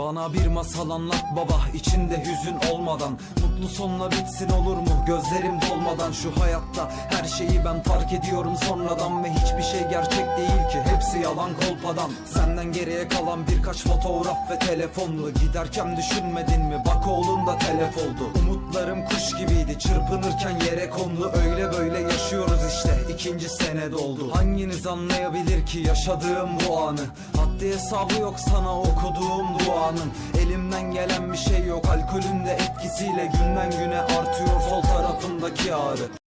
Bana bir masal anlat baba içinde hüzün olmadan Mutlu sonla bitsin olur mu? Gözlerim dolmadan Şu hayatta her şeyi ben fark ediyorum sonradan Ve hiçbir şey gerçek değil ki. Hepsi yalan kolpadan Senden geriye kalan birkaç fotoğraf ve telefonlu Giderken düşünmedin mi? Bak oğlun da telef oldu. Umutlarım kuş gibiydi çırpınırken yere kondu. Öyle böyle yaşıyoruz işte ikinci sene doldu. Hanginiz anlayabilir ki yaşadığım bu anı? Haddi hesabı yok sana okuduğum duanın. Elimden gelen bir şey yok alkolün de etkisiyle günden güne artıyor sol tarafındaki ağrı